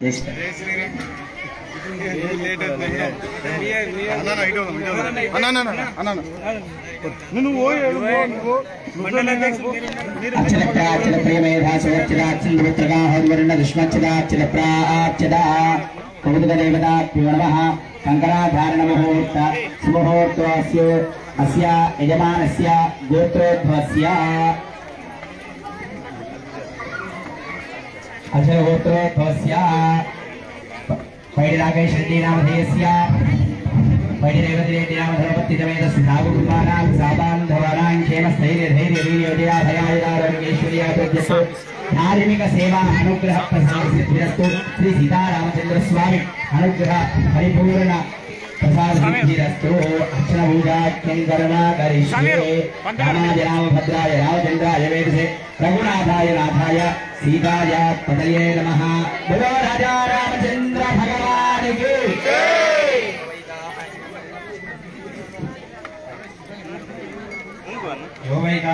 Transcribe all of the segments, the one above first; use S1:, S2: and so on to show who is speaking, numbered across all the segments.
S1: Yes. అచల ప్రియమేధాసువర్చిదాక్షిణ దుష్మచ్చిదాక్షిల అస్య యజమానస్య గోత్రోద్భవస్య అచల గోత్రోద్భవస్య పైడి రాకేష్ రెడ్డి నామధేయస్య పైడి రేవతి రెడ్డి నామధర్మపత్తితమేత సుధాగుమానాం సాబాంధవానాం క్షేమ స్థైర్య ధైర్య వీర్య విజయ భయాయుధారోగ్యేశ్వర్యాభివృద్ధిస్తు ధార్మిక సేవా అనుగ్రహ ప్రసాద సిద్ధిరస్తు శ్రీ సీతారామచంద్ర స్వామి అనుగ్రహ పరిపూర్ణ ప్రసాద సిద్ధిరస్తు అర్చన పూజాఖ్యం కరుణా కరిష్యే రామాయ రామభద్రాయ రామచంద్రాయ వేదసే రఘునాథాయ నాథాయ సీతాయ పదయే నమః బలో రాజా రామచంద్ర భగవానికి यो वैका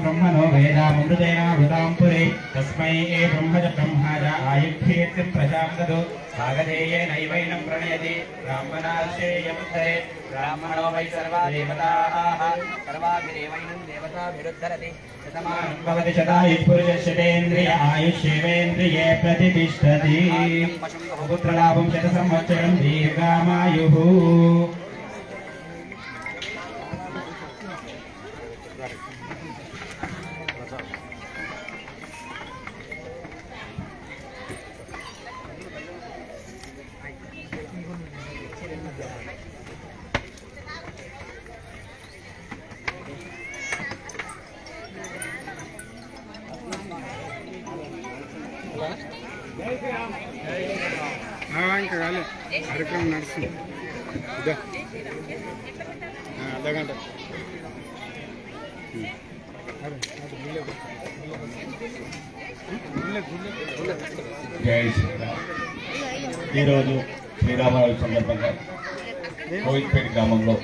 S1: ब्रह्मणो वेदामृतेनावृतां पुरे तस्मै ఆయుక్యేతి ప్రజాంగదు భాగదేయే నైవైనం ప్రణయతి బ్రాహ్మణాశేయముద్ధరే బ్రాహ్మణో వై సర్వా దేవతాః సర్వాభిరేవైనం దేవతాభిరుద్ధరతి శతమానం భవతి శతాయుః పురుషశతేంద్రియ ఆయుష్యేవేంద్రియే ప్రతిష్టతి పుత్రలాభం శత సంవత్సరం దీర్ఘామాయుః
S2: Thank you. కార్యక్రమం నడుస్తుంది ఇదా. అర్ధ
S3: ఈరోజు శ్రీరామనవమి సందర్భంగా కోవిల్పేట గ్రామంలో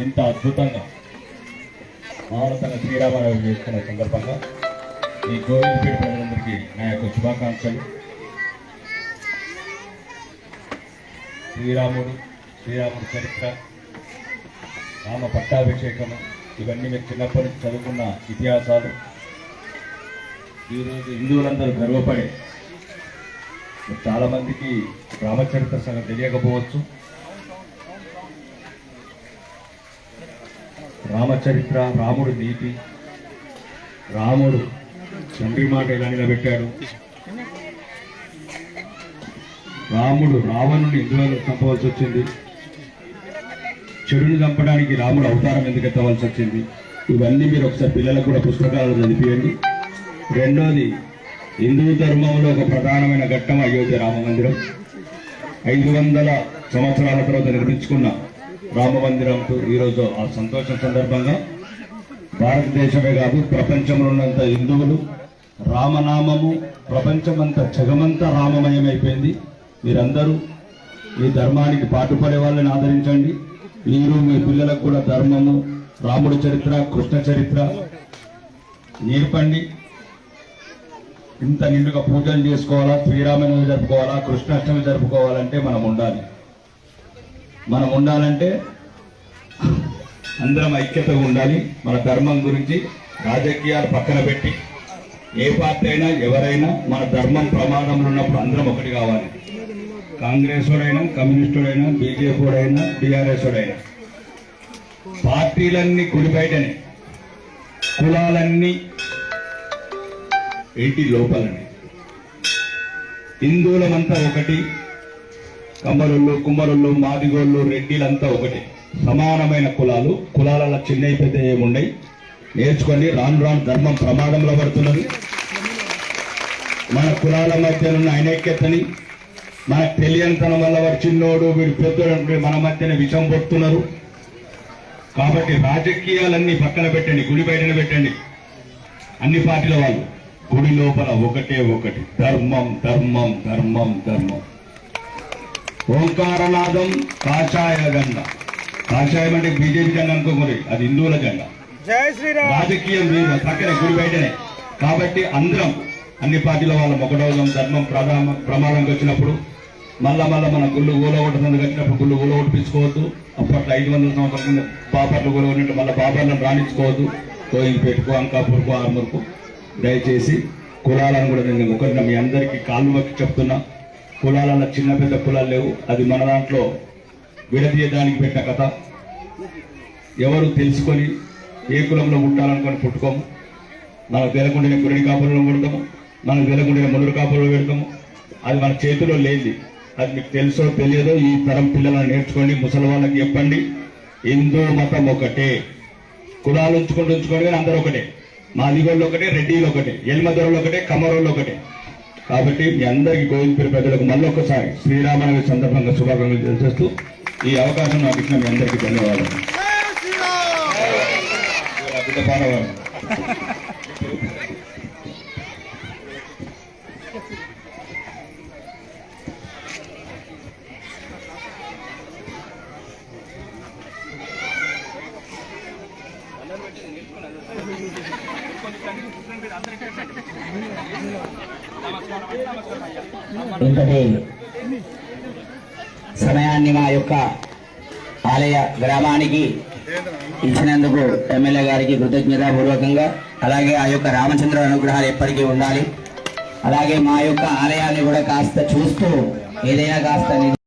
S3: ఇంత అద్భుతంగా మహోన్నతంగా శ్రీరామనవమి చేసుకున్న సందర్భంగా ఈ కోవిల్పేట ప్రజలందరికీ నా యొక్క శుభాకాంక్షలు. శ్రీరాముడు శ్రీరాముడి చరిత్ర రామ పట్టాభిషేకము ఇవన్నీ మీరు చిన్నప్పటి నుంచి చదువుకున్న ఇతిహాసాలు. ఈరోజు హిందువులందరూ గర్వపడే చాలామందికి రామచరిత్ర సంగతి తెలియకపోవచ్చు. రామచరిత్ర రాముడు నీతి రాముడు తండ్రి మాట ఎలా నిలబెట్టాడు రాముడు రావణుని ఇంద్రులను చంపవలసి వచ్చింది. చెడుని చంపడానికి రాముడు అవతారం ఎందుకు ఎత్తవలసి వచ్చింది? ఇవన్నీ మీరు ఒకసారి పిల్లలకు కూడా పుస్తకాలు చదివియండి. రెండోది హిందూ ధర్మంలో ఒక ప్రధానమైన ఘట్టం అయోధ్య రామ మందిరం. ఐదు వందల సంవత్సరాల తర్వాత నిర్మించుకున్న రామ మందిరంతో ఈరోజు ఆ సంతోషం సందర్భంగా భారతదేశమే కాదు ప్రపంచంలో ఉన్నంత హిందువులు రామనామము ప్రపంచమంతా జగమంతా రామమయమైపోయింది. మీరందరూ ఈ ధర్మానికి పాటుపడే వాళ్ళని ఆదరించండి. మీరు మీ పిల్లలకు కూడా ధర్మము రాముడి చరిత్ర కృష్ణ చరిత్ర నేర్పండి. ఇంత నిండుగా పూజలు చేసుకోవాలా శ్రీరామనవమి జరుపుకోవాలా కృష్ణాష్టమి జరుపుకోవాలంటే మనం ఉండాలి. మనం ఉండాలంటే అందరం ఐక్యతగా ఉండాలి. మన ధర్మం గురించి రాజకీయాలు పక్కన పెట్టి ఏ పార్టీ అయినా ఎవరైనా మన ధర్మం ప్రమాదంలో ఉన్నప్పుడు అందరం ఒకటి కావాలి. కాంగ్రెస్ వాడైనా కమ్యూనిస్టుడైనా బీజేపీ వాడైనా టీఆర్ఎస్ వాడైనా పార్టీలన్నీ కుడి బయటనే. కులాలన్నీ ఏంటి లోపలని. హిందువులమంతా ఒకటి కమ్మరుళ్ళు కుమ్మరుళ్ళు మాదిగోళ్ళు రెడ్డిలంతా ఒకటి. సమానమైన కులాలు కులాలలో చిన్నవి పెద్ద ఏముండయి. నేర్చుకోండి. రాను రాను ధర్మం ప్రమాదంలో పడుతున్నది. మన కులాల మధ్య ఉన్న ఐనైక్యతని మనకు తెలియనితనం వల్ల వారి చిన్నోడు వీడు పెద్దోడు మన మధ్యన విషం పొడుతున్నారు. కాబట్టి రాజకీయాలన్నీ పక్కన పెట్టండి గుడి బయటన పెట్టండి. అన్ని పార్టీల వాళ్ళు గుడి లోపల ఒకటే ఒకటి. ధర్మం ధర్మం ధర్మం ధర్మం. ఓంకారనాదం కాషాయ గంగ కాషాయం అంటే బీజేపీ జెండా అనుకోకూడదు. అది హిందువుల జెండా.
S2: జై శ్రీరామ్.
S3: రాజకీయం లేదు పక్కన గుడి బయటనే. కాబట్టి అందరం అన్ని పార్టీల వాళ్ళ ఒకటవుదాం ధర్మం ప్రధాన ప్రమాదంకి వచ్చినప్పుడు మళ్ళా మళ్ళా మన గుళ్ళు ఊలగొట్టదని కట్టినప్పుడు గుళ్ళు ఊలగొట్టించుకోవద్దు అప్పట్లో ఐదు వందల సంవత్సరాల కింద బాపర్లు ఊలగొట్టినట్టు మళ్ళీ బాపర్లను రాణించుకోవద్దు. కోయింపేటకు అంకాపూర్కు ఆర్మూర్కు దయచేసి కులాలను కూడా నేను ఒకరిన మీ అందరికీ కాళ్ళు మొక్కి చెప్తున్నా. కులాలలో చిన్న పెద్ద కులాలు లేవు. అది మన దాంట్లో విడదీయడానికి పెట్టిన కథ. ఎవరు తెలుసుకొని ఏ కులంలో పుట్టాలనుకొని పుట్టుకోము. మనకు తెలకుండానే కురిడి కాపురంలో పెడతాము మనకు తెలకుండానే మునుడు కాపురంలో పెడతాము. అది మన చేతిలో లేనిది. అది మీకు తెలుసో తెలియదో ఈ తరం పిల్లలను నేర్చుకోండి. ముసలి వాళ్ళకి చెప్పండి. హిందూ మతం ఒకటే. కులాలు ఉంచుకుంటూ ఉంచుకోండి కానీ అందరూ ఒకటే. మాదిగోళ్ళు ఒకటే రెడ్డిలు ఒకటే ఎల్మదొరలు ఒకటే కమరోళ్ళు ఒకటే. కాబట్టి మీ అందరికీ గోవిందపేట ప్రజలకు మళ్ళీ ఒకసారి శ్రీరామనవి సందర్భంగా శుభాకాంక్షలు తెలిసేస్తూ ఈ అవకాశం నాకు ఇచ్చిన మీ అందరికీ ధన్యవాదాలు. బిడ్డ పాడవారు
S1: ఇంతటి సమయాన్ని మా యొక్క ఆలయ గ్రామానికి ఇచ్చినందుకు ఎమ్మెల్యే గారికి కృతజ్ఞతాపూర్వకంగా అలాగే ఆ యొక్క రామచంద్ర అనుగ్రహాలు ఎప్పటికీ ఉండాలి. అలాగే మా యొక్క ఆలయాన్ని కూడా కాస్త చూస్తూ ఏదైనా కాస్త